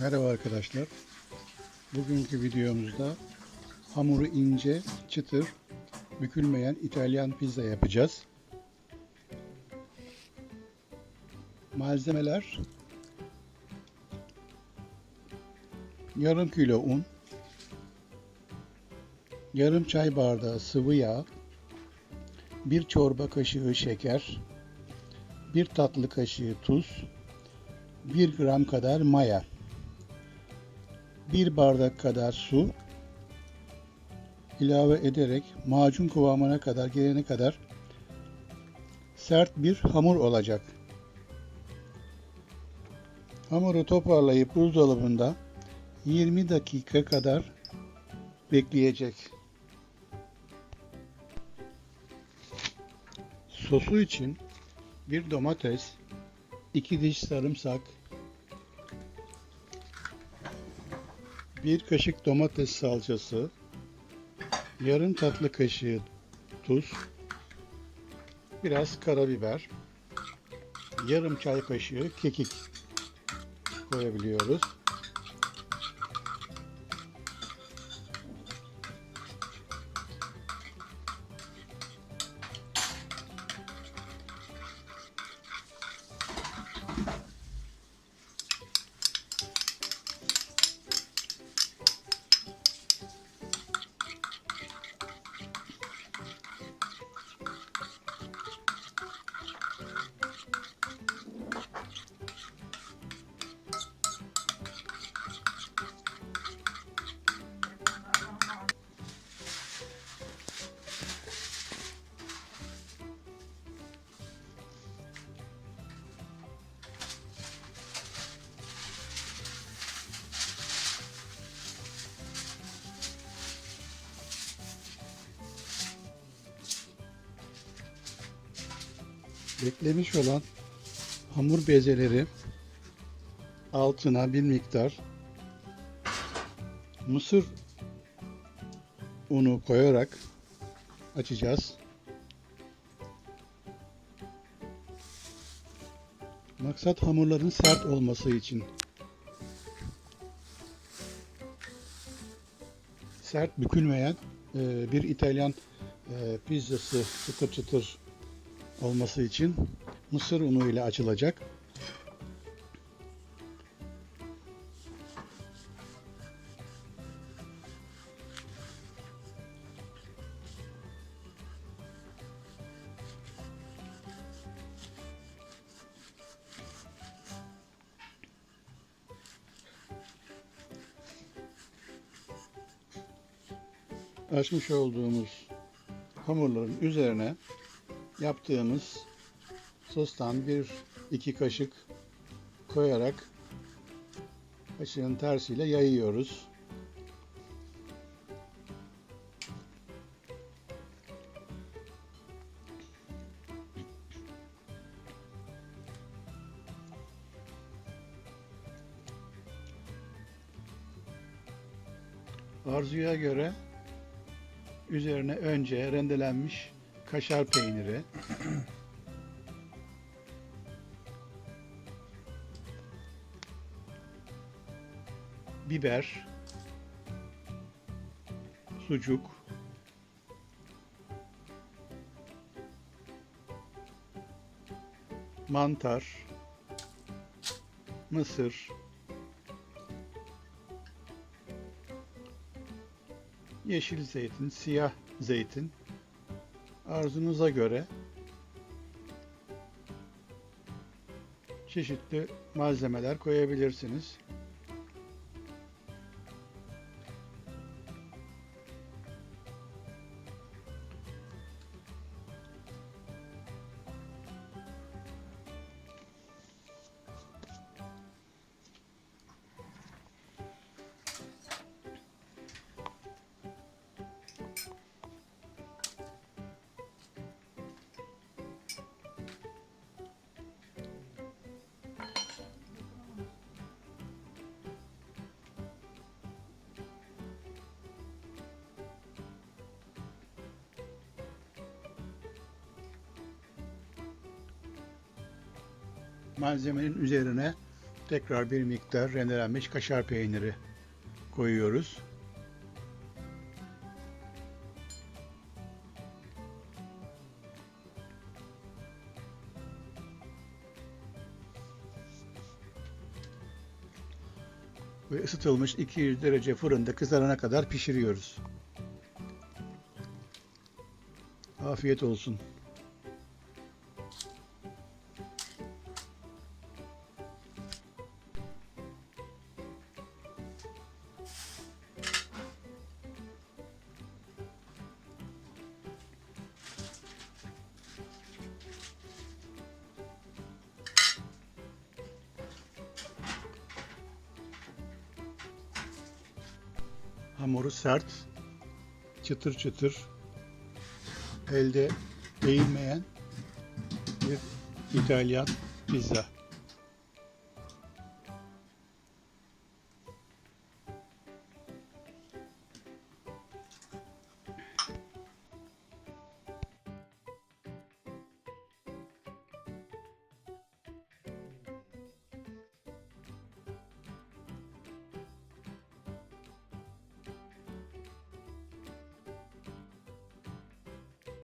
Merhaba arkadaşlar. Bugünkü videomuzda hamuru ince, çıtır, bükülmeyen İtalyan pizza yapacağız. Malzemeler yarım kilo un, yarım çay bardağı sıvı yağ, bir çorba kaşığı şeker, bir tatlı kaşığı tuz, 1 gram kadar maya, 1 bardak kadar su ilave ederek macun kıvamına kadar gelene kadar sert bir hamur olacak. Hamuru toparlayıp buzdolabında 20 dakika kadar bekleyecek. Sosu için bir domates, 2 diş sarımsak, 1 kaşık domates salçası, yarım tatlı kaşığı tuz, biraz karabiber, yarım çay kaşığı kekik koyabiliyoruz. Beklemiş olan hamur bezeleri altına bir miktar mısır unu koyarak açacağız. Maksat hamurların sert olması için. Sert bükülmeyen e, bir İtalyan e, pizzası çıtır çıtır olması için mısır unu ile açılacak. Açmış olduğumuz hamurların üzerine yaptığımız sostan bir iki kaşık koyarak kaşığın tersiyle yayıyoruz. Arzuya göre üzerine önce rendelenmiş kaşar peyniri, biber, sucuk, mantar, mısır, yeşil zeytin, siyah zeytin arzunuza göre çeşitli malzemeler koyabilirsiniz. Malzemenin üzerine Tekrar bir miktar rendelenmiş kaşar peyniri koyuyoruz. Ve ısıtılmış 200 derece fırında kızarana kadar pişiriyoruz. Afiyet olsun. Hamuru sert, çıtır çıtır, elde değilmeyen bir İtalyan pizza.